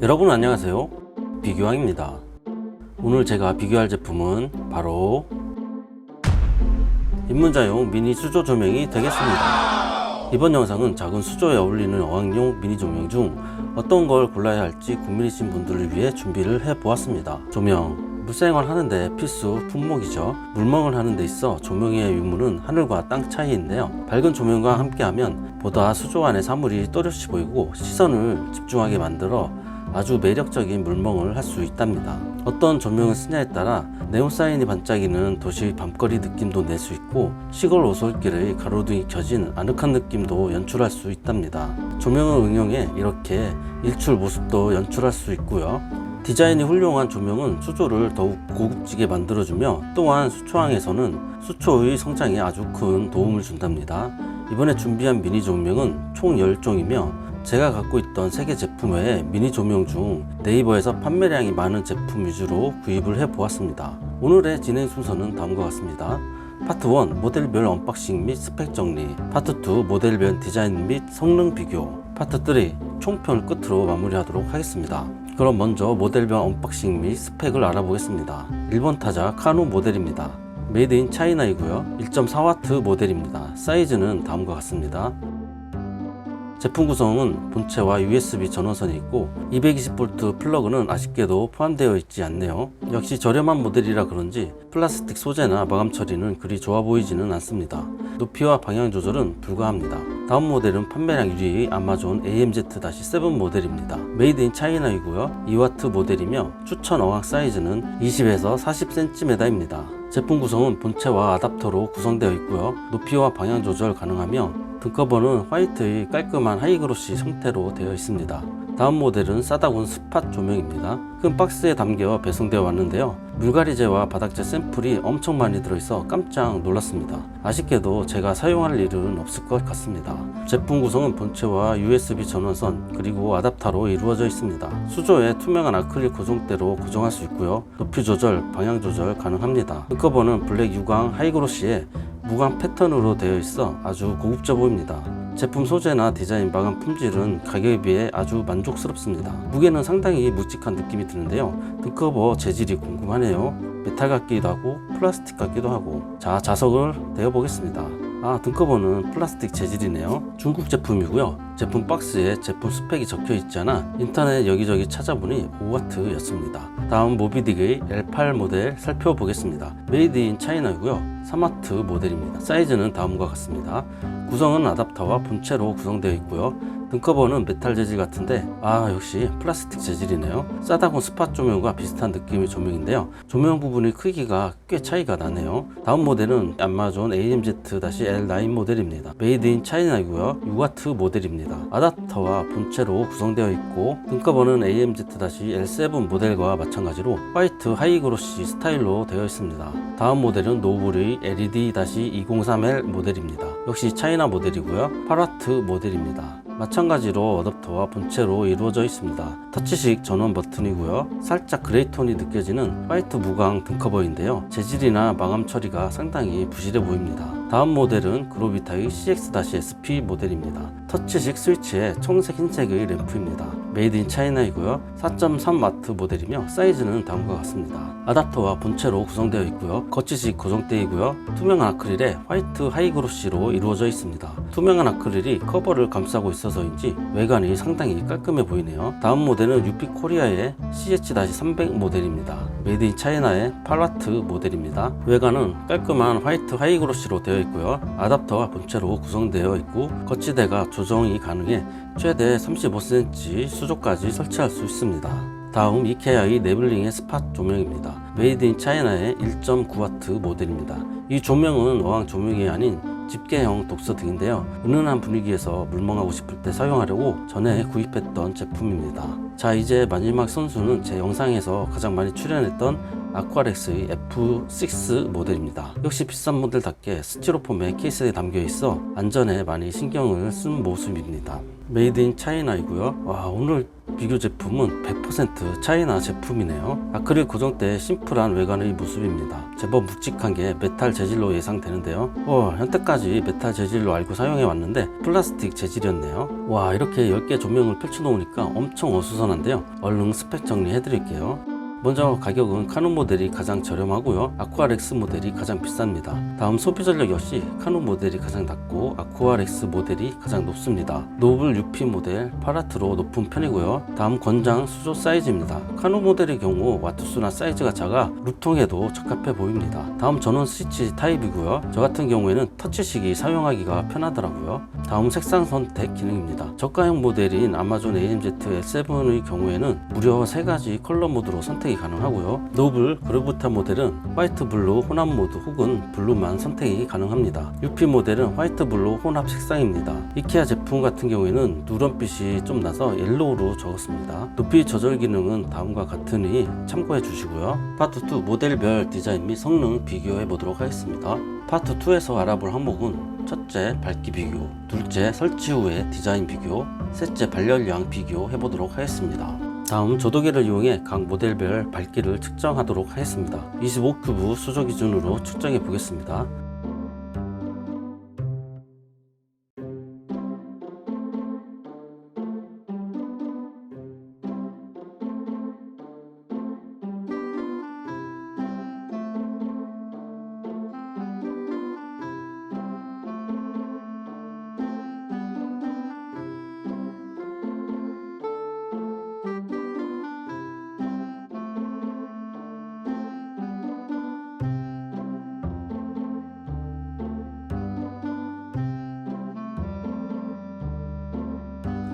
여러분 안녕하세요 비교왕입니다. 오늘 제가 비교할 제품은 바로 입문자용 미니 수조 조명이 되겠습니다. 이번 영상은 작은 수조에 어울리는 어항용 미니 조명 중 어떤 걸 골라야 할지 고민이신 분들을 위해 준비를 해 보았습니다. 조명 물생활 하는데 필수 품목이죠. 물멍을 하는 데 있어 조명의 유무는 하늘과 땅 차이인데요. 밝은 조명과 함께하면 보다 수조 안의 사물이 또렷이 보이고 시선을 집중하게 만들어 아주 매력적인 물멍을 할 수 있답니다. 어떤 조명을 쓰냐에 따라 네온 사인이 반짝이는 도시 밤거리 느낌도 낼 수 있고 시골 오솔길의 가로등이 켜진 아늑한 느낌도 연출할 수 있답니다. 조명을 응용해 이렇게 일출 모습도 연출할 수 있고요. 디자인이 훌륭한 조명은 수조를 더욱 고급지게 만들어주며 또한 수초항에서는 수초의 성장에 아주 큰 도움을 준답니다. 이번에 준비한 미니 조명은 총 10종이며 제가 갖고 있던 세개 제품 외에 미니 조명 중 네이버에서 판매량이 많은 제품 위주로 구입을 해 보았습니다. 오늘의 진행 순서는 다음과 같습니다. 파트 1 모델별 언박싱 및 스펙 정리 파트 2 모델별 디자인 및 성능 비교 파트 3 총평을 끝으로 마무리하도록 하겠습니다. 그럼 먼저 모델별 언박싱 및 스펙을 알아보겠습니다. 1번 타자 카누 모델입니다. 메이드 인 차이나이고요. 1.4W 모델입니다. 사이즈는 다음과 같습니다. 제품 구성은 본체와 USB 전원선이 있고 220V 플러그는 아쉽게도 포함되어 있지 않네요. 역시 저렴한 모델이라 그런지 플라스틱 소재나 마감 처리는 그리 좋아 보이지는 않습니다. 높이와 방향 조절은 불가합니다. 다음 모델은 판매량 1위 아마존 AMZ-7 모델입니다. 메이드 인 차이나이고요. 2W 모델이며 추천 어항 사이즈는 20에서 40cm입니다. 제품 구성은 본체와 아답터로 구성되어 있고요. 높이와 방향 조절 가능하며 등커버는 화이트의 깔끔한 하이그로시 형태로 되어 있습니다. 다음 모델은 싸다군 스팟 조명입니다. 큰 박스에 담겨 배송되어 왔는데요. 물갈이제와 바닥재 샘플이 엄청 많이 들어있어 깜짝 놀랐습니다. 아쉽게도 제가 사용할 일은 없을 것 같습니다. 제품 구성은 본체와 USB 전원선 그리고 아답터로 이루어져 있습니다. 수조에 투명한 아크릴 고정대로 고정할 수 있고요. 높이 조절, 방향 조절 가능합니다. 등커버는 블랙 유광 하이그로시에 무광 패턴으로 되어 있어 아주 고급져 보입니다. 제품 소재나 디자인 마감 품질은 가격에 비해 아주 만족스럽습니다. 무게는 상당히 묵직한 느낌이 드는데요. 등커버 재질이 궁금하네요. 메탈 같기도 하고 플라스틱 같기도 하고 자 자석을 대어 보겠습니다. 아 등커버는 플라스틱 재질이네요. 중국 제품이고요. 제품 박스에 제품 스펙이 적혀 있지 않아 인터넷 여기저기 찾아보니 5W였습니다. 다음 모비딕의 L8 모델 살펴보겠습니다. 메이드 인 차이나고요. 3와트 모델입니다. 사이즈는 다음과 같습니다. 구성은 아답터와 본체로 구성되어 있고요. 등커버는 메탈 재질 같은데 아 역시 플라스틱 재질이네요. 싸다곤 스팟 조명과 비슷한 느낌의 조명인데요. 조명 부분의 크기가 꽤 차이가 나네요. 다음 모델은 아마존 AMZ-L9 모델입니다. 메이드 인 차이나이고요. 6와트 모델입니다. 아답터와 본체로 구성되어 있고 등커버는 AMZ-L7 모델과 마찬가지로 화이트 하이그로시 스타일로 되어 있습니다. 다음 모델은 노블의 LED-203L 모델입니다. 역시 차이나 모델이고요. 8와트 모델입니다. 마찬가지로 어댑터와 본체로 이루어져 있습니다. 터치식 전원 버튼이고요. 살짝 그레이 톤이 느껴지는 화이트 무광 등커버인데요. 재질이나 마감 처리가 상당히 부실해 보입니다. 다음 모델은 그로비타의 CX-SP 모델입니다. 터치식 스위치에 청색 흰색의 램프입니다. 메이드 인 차이나이고요. 4.3W 모델이며 사이즈는 다음과 같습니다. 아답터와 본체로 구성되어 있고요. 거치식 고정대이고요. 투명한 아크릴에 화이트 하이그로시로 이루어져 있습니다. 투명한 아크릴이 커버를 감싸고 있어서인지 외관이 상당히 깔끔해 보이네요. 다음 모델은 유피 코리아의 CH-300 모델입니다. 메이드 인 차이나의 8W 모델입니다. 외관은 깔끔한 화이트 하이그로시로 되어 있고요. 아답터와 본체로 구성되어 있고 거치대가 조정이 가능해 최대 35cm 수조까지 설치할 수 있습니다. 다음 이케아의 네블링의 스팟 조명입니다. 메이드 인 차이나의 1.9W 모델입니다. 이 조명은 어항 조명이 아닌 집게형 독서 등인데요. 은은한 분위기에서 물멍하고 싶을 때 사용하려고 전에 구입했던 제품입니다. 자 이제 마지막 선수는 제 영상에서 가장 많이 출연했던 아쿠아렉스의 F6 모델입니다. 역시 비싼 모델답게 스티로폼의 케이스에 담겨 있어 안전에 많이 신경을 쓴 모습입니다. 메이드 인 차이나이고요. 와 오늘 비교 제품은 100% 차이나 제품이네요. 아크릴 고정대 심플한 외관의 모습입니다. 제법 묵직한 게 메탈 재질로 예상되는데요. 어, 현재까지 메탈 재질로 알고 사용해 왔는데 플라스틱 재질이었네요. 와 이렇게 10개 조명을 펼쳐 놓으니까 엄청 어수선한데요. 얼른 스펙 정리해 드릴게요. 먼저 가격은 카논 모델이 가장 저렴하고요. 아쿠아렉스 모델이 가장 비쌉니다. 다음 소비 전력 역시 카논 모델이 가장 낮고 아쿠아렉스 모델이 가장 높습니다. 노블 UP 모델 파라트로 높은 편이고요. 다음 권장 수조 사이즈입니다. 카논 모델의 경우 와트수나 사이즈가 작아 루통에도 적합해 보입니다. 다음 전원 스위치 타입이고요. 저 같은 경우에는 터치식이 사용하기가 편하더라고요. 다음 색상 선택 기능입니다. 저가형 모델인 아마존 AMZ L7의 경우에는 무려 3가지 컬러 모드로 선택 이 가능하고요. 노블 그루브타 모델은 화이트 블루 혼합 모드 혹은 블루만 선택이 가능합니다. UP 모델은 화이트 블루 혼합 색상입니다. 이케아 제품 같은 경우에는 누런빛이 좀 나서 옐로우로 적었습니다. 높이 조절 기능은 다음과 같으니 참고해 주시고요. 파트 2 모델별 디자인 및 성능 비교해 보도록 하겠습니다. 파트 2에서 알아볼 항목은 첫째 밝기 비교, 둘째 설치 후의 디자인 비교, 셋째 발열량 비교 해보도록 하겠습니다. 다음 조도기를 이용해 각 모델별 밝기를 측정하도록 하겠습니다. 25큐브 수조 기준으로 측정해 보겠습니다.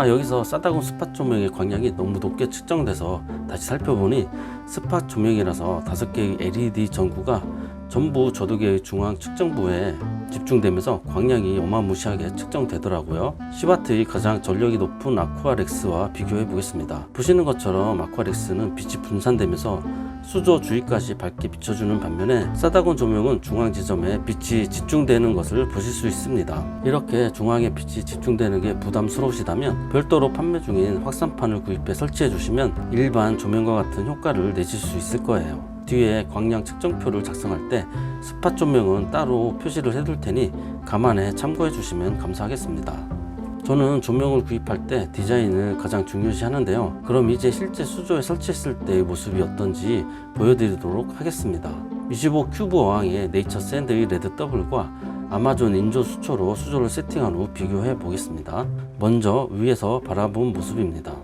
아 여기서 싸다곤 스팟 조명의 광량이 너무 높게 측정돼서 다시 살펴보니 스팟 조명이라서 다섯 개의 LED 전구가 전부 조도계의 중앙 측정부에 집중되면서 광량이 어마무시하게 측정되더라고요. 시바트의 가장 전력이 높은 아쿠아렉스와 비교해 보겠습니다. 보시는 것처럼 아쿠아렉스는 빛이 분산되면서 수조 주위까지 밝게 비춰주는 반면에 사다곤 조명은 중앙 지점에 빛이 집중되는 것을 보실 수 있습니다. 이렇게 중앙에 빛이 집중되는 게 부담스러우시다면 별도로 판매 중인 확산판을 구입해 설치해 주시면 일반 조명과 같은 효과를 내실 수 있을 거예요. 뒤에 광량 측정표를 작성할 때 스팟 조명은 따로 표시를 해둘 테니 감안해 참고해 주시면 감사하겠습니다. 저는 조명을 구입할 때 디자인을 가장 중요시 하는데요. 그럼 이제 실제 수조에 설치했을 때의 모습이 어떤지 보여드리도록 하겠습니다. 25 큐브 어항의 네이처 샌드의 레드 더블과 아마존 인조 수초로 수조를 세팅한 후 비교해 보겠습니다. 먼저 위에서 바라본 모습입니다.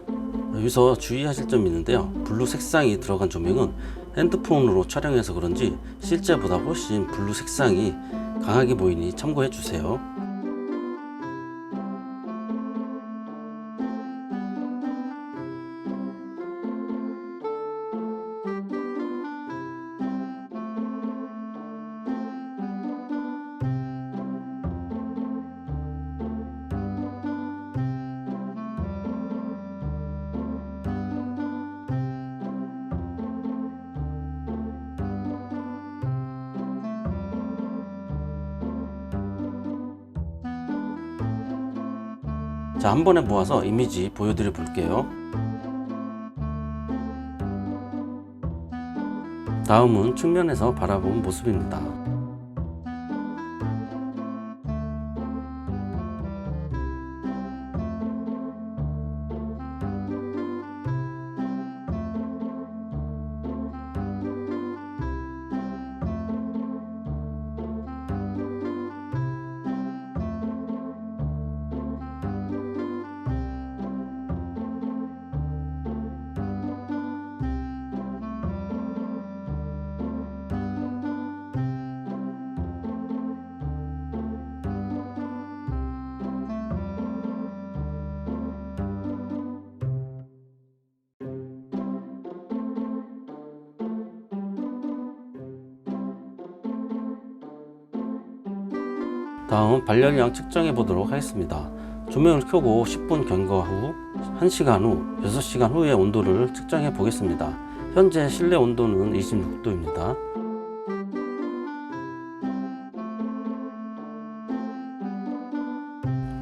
여기서 주의하실 점이 있는데요. 블루 색상이 들어간 조명은 핸드폰으로 촬영해서 그런지 실제보다 훨씬 블루 색상이 강하게 보이니 참고해 주세요. 자, 한 번에 모아서 이미지 보여드려 볼게요. 다음은 측면에서 바라본 모습입니다. 다음 발열량 측정해 보도록 하겠습니다. 조명을 켜고 10분 경과 후 1시간 후 6시간 후의 온도를 측정해 보겠습니다. 현재 실내 온도는 26도입니다.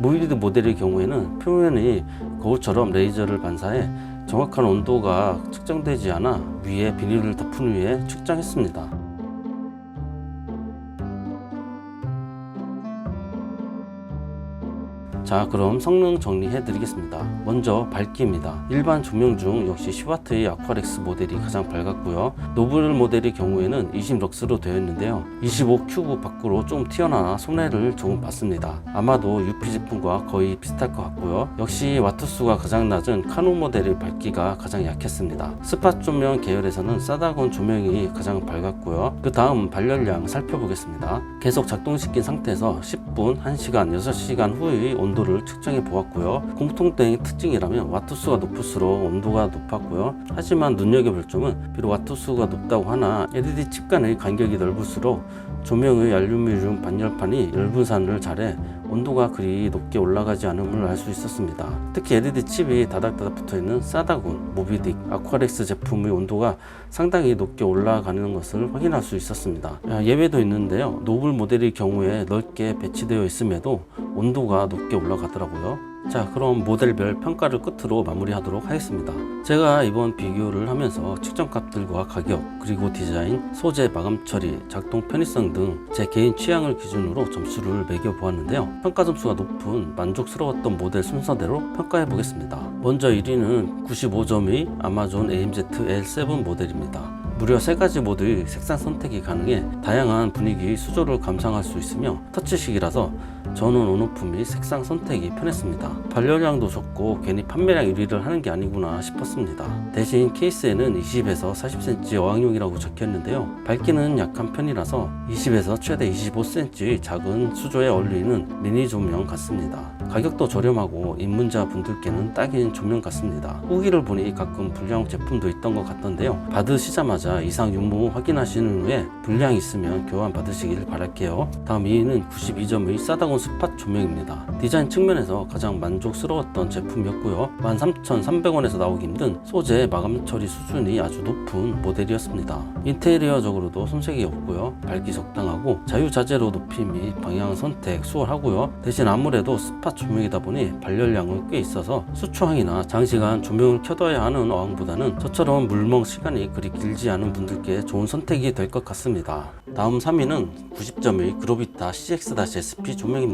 무이리드 모델의 경우에는 표면이 거울처럼 레이저를 반사해 정확한 온도가 측정되지 않아 위에 비닐을 덮은 후에 측정했습니다. 자 그럼 성능 정리해 드리겠습니다. 먼저 밝기입니다. 일반 조명 중 역시 시와트의 아쿠아렉스 모델이 가장 밝았고요. 노블 모델의 경우에는 20럭스로 되어 있는데요. 25 큐브 밖으로 좀 튀어나와 손해를 조금 봤습니다. 아마도 UP 제품과 거의 비슷할 것 같고요. 역시 와트수가 가장 낮은 카노 모델의 밝기가 가장 약했습니다. 스팟 조명 계열에서는 사다곤 조명이 가장 밝았고요. 그 다음 발열량 살펴보겠습니다. 계속 작동시킨 상태에서 10분, 1시간, 6시간 후의 온도 를 측정해 보았고요. 공통된 특징이라면 와트수가 높을수록 온도가 높았고요. 하지만 눈여겨볼 점은 비록 와트수가 높다고 하나 LED 칩 간의 간격이 넓을수록 조명의 알루미늄 반열판이 열분산을 잘해 온도가 그리 높게 올라가지 않음을 알 수 있었습니다. 특히 LED 칩이 다닥다닥 붙어 있는 사다군, 모비딕, 아쿠아렉스 제품의 온도가 상당히 높게 올라가는 것을 확인할 수 있었습니다. 아, 예외도 있는데요. 노블 모델의 경우에 넓게 배치되어 있음에도 온도가 높게 올라가더라고요. 자 그럼 모델별 평가를 끝으로 마무리하도록 하겠습니다. 제가 이번 비교를 하면서 측정값들과 가격 그리고 디자인, 소재 마감 처리, 작동 편의성 등 제 개인 취향을 기준으로 점수를 매겨 보았는데요. 평가 점수가 높은 만족스러웠던 모델 순서대로 평가해 보겠습니다. 먼저 1위는 95점의 아마존 AMZ L7 모델입니다. 무려 세 가지 모드의 색상 선택이 가능해 다양한 분위기의 수조를 감상할 수 있으며 터치식이라서 저는 온오프 및 색상 선택이 편했습니다. 발열량도 좋고 괜히 판매량 1위를 하는 게 아니구나 싶었습니다. 대신 케이스에는 20에서 40cm 어항용이라고 적혀있는데요. 밝기는 약한 편이라서 20에서 최대 25cm의 작은 수조에 어울리는 미니 조명 같습니다. 가격도 저렴하고 입문자 분들께는 딱인 조명 같습니다. 후기를 보니 가끔 불량 제품도 있던 것 같던데요. 받으시자마자 이상 유무 확인하시는 후에 불량 있으면 교환 받으시길 바랄게요. 다음 2위는 92점의 싸다곤 스팟 조명입니다. 디자인 측면에서 가장 만족스러웠던 제품이었고요. 13,300원에서 나오기 힘든 소재 마감 처리 수준이 아주 높은 모델이었습니다. 인테리어적으로도 손색이 없고요. 밝기 적당하고 자유자재로 높이 및 방향 선택 수월하고요. 대신 아무래도 스팟 조명이다 보니 발열량은 꽤 있어서 수초항이나 장시간 조명을 켜둬야 하는 어항보다는 저처럼 물멍 시간이 그리 길지 않은 분들께 좋은 선택이 될 것 같습니다. 다음 3위는 90점의 그로비타 CX-SP 조명입니다.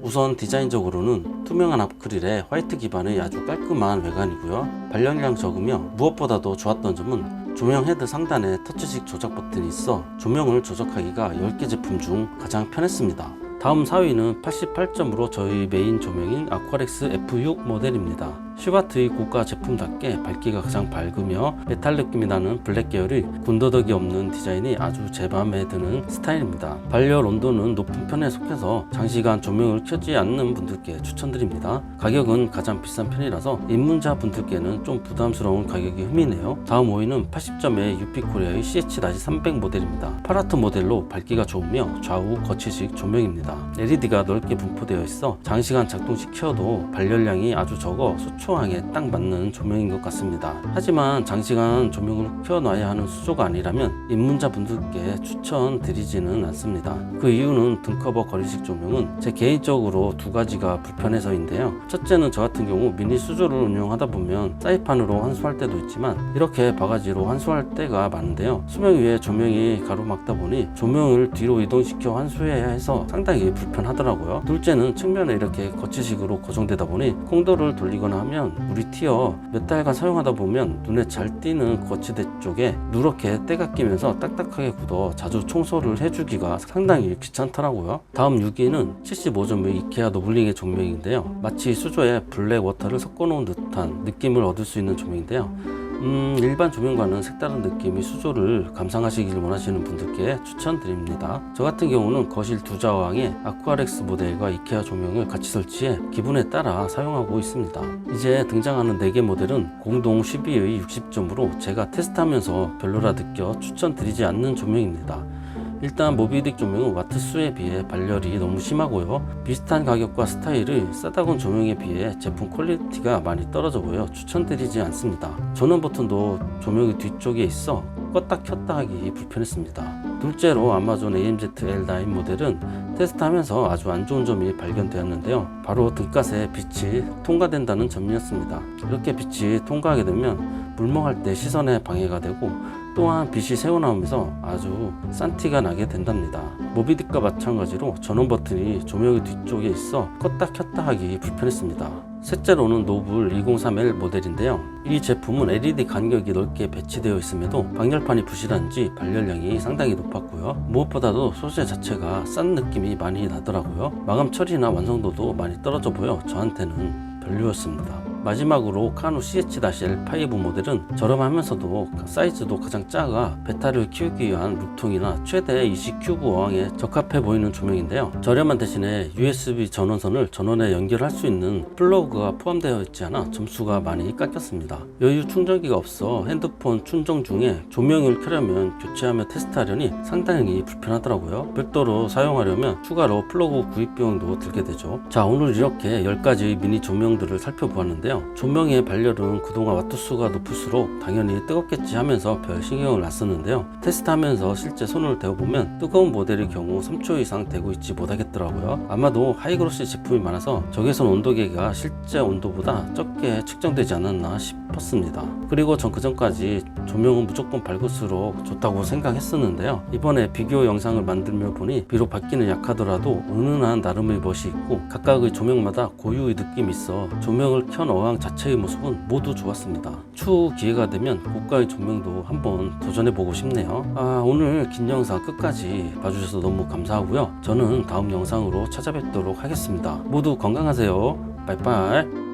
우선 디자인적으로는 투명한 아크릴에 화이트 기반의 아주 깔끔한 외관이고요. 발열량 적으며 무엇보다도 좋았던 점은 조명 헤드 상단에 터치식 조작 버튼이 있어 조명을 조작하기가 10개 제품 중 가장 편했습니다. 다음 4위는 88점으로 저희 메인 조명인 아쿠아렉스 F6 모델입니다. 슈바트의 고가 제품답게 밝기가 가장 밝으며 메탈 느낌이 나는 블랙 계열의 군더더기 없는 디자인이 아주 제 마음에 드는 스타일입니다. 발열 온도는 높은 편에 속해서 장시간 조명을 켜지 않는 분들께 추천드립니다. 가격은 가장 비싼 편이라서 입문자 분들께는 좀 부담스러운 가격이 흠이네요. 다음 5위는 80점의 유피코리아의 CH-300 모델입니다. 파라트 모델로 밝기가 좋으며 좌우 거치식 조명입니다. LED가 넓게 분포되어 있어 장시간 작동시켜도 발열량이 아주 적어 수 초항에 딱 맞는 조명인 것 같습니다. 하지만 장시간 조명을 켜놔야 하는 수조가 아니라면 입문자 분들께 추천드리지는 않습니다. 그 이유는 등커버 거리식 조명은 제 개인적으로 두 가지가 불편해서인데요. 첫째는 저 같은 경우 미니 수조를 운영하다 보면 사이판으로 환수할 때도 있지만 이렇게 바가지로 환수할 때가 많은데요. 수명 위에 조명이 가로막다 보니 조명을 뒤로 이동시켜 환수해야 해서 상당히 불편하더라고요. 둘째는 측면에 이렇게 거치식으로 고정되다 보니 콩도를 돌리거나 하면 물이 튀어 몇 달간 사용하다 보면 눈에 잘 띄는 거치대 쪽에 누렇게 때가 끼면서 딱딱하게 굳어 자주 청소를 해주기가 상당히 귀찮더라고요. 다음 6위는 75점의 이케아 노블링의 조명인데요. 마치 수조에 블랙 워터를 섞어 놓은 듯한 느낌을 얻을 수 있는 조명인데요. 음, 일반 조명과는 색다른 느낌의 수조를 감상하시길 원하시는 분들께 추천드립니다. 저 같은 경우는 거실 두 좌왕에 아쿠아렉스 모델과 이케아 조명을 같이 설치해 기분에 따라 사용하고 있습니다. 이제 등장하는 4개 모델은 공동 12의 60점으로 제가 테스트하면서 별로라 느껴 추천드리지 않는 조명입니다. 일단 모비딕 조명은 와트 수에 비해 발열이 너무 심하고요. 비슷한 가격과 스타일의 싸다곤 조명에 비해 제품 퀄리티가 많이 떨어져 보여 추천드리지 않습니다. 전원 버튼도 조명의 뒤쪽에 있어 껐다 켰다 하기 불편했습니다. 둘째로 아마존 AMZ-L9 모델은 테스트하면서 아주 안 좋은 점이 발견되었는데요. 바로 등갓에 빛이 통과된다는 점이었습니다. 이렇게 빛이 통과하게 되면 물멍할 때 시선에 방해가 되고 또한 빛이 새어나오면서 아주 싼 티가 나게 된답니다. 모비딕과 마찬가지로 전원 버튼이 조명의 뒤쪽에 있어 껐다 켰다 하기 불편했습니다. 셋째로는 노블 203L 모델인데요. 이 제품은 LED 간격이 넓게 배치되어 있음에도 방열판이 부실한지 발열량이 상당히 높았고요. 무엇보다도 소재 자체가 싼 느낌이 많이 나더라고요. 마감 처리나 완성도도 많이 떨어져 보여 저한테는 별로였습니다. 마지막으로 카누 CH-L5 모델은 저렴하면서도 사이즈도 가장 작아 배탈을 키우기 위한 루통이나 최대 20 큐브 어항에 적합해 보이는 조명인데요. 저렴한 대신에 USB 전원선을 전원에 연결할 수 있는 플러그가 포함되어 있지 않아 점수가 많이 깎였습니다. 여유 충전기가 없어 핸드폰 충전 중에 조명을 켜려면 교체하며 테스트하려니 상당히 불편하더라고요. 별도로 사용하려면 추가로 플러그 구입 비용도 들게 되죠. 자 오늘 이렇게 10가지 미니 조명들을 살펴보았는데요. 조명의 발열은 그동안 와트수가 높을수록 당연히 뜨겁겠지 하면서 별 신경을 안 썼는데요. 테스트하면서 실제 손을 대어보면 뜨거운 모델의 경우 3초 이상 되고 있지 못하겠더라고요. 아마도 하이그로시 제품이 많아서 적외선 온도계가 실제 온도보다 적게 측정되지 않았나 싶었습니다. 그리고 전 그전까지 조명은 무조건 밝을수록 좋다고 생각했었는데요. 이번에 비교 영상을 만들며 보니 비록 밝기는 약하더라도 은은한 나름의 멋이 있고 각각의 조명마다 고유의 느낌이 있어 조명을 켠어 항 자체의 모습은 모두 좋았습니다. 추후 기회가 되면 고가의 조명도 한번 도전해보고 싶네요. 아, 오늘 긴 영상 끝까지 봐주셔서 너무 감사하고요. 저는 다음 영상으로 찾아뵙도록 하겠습니다. 모두 건강하세요. 빠이빠이.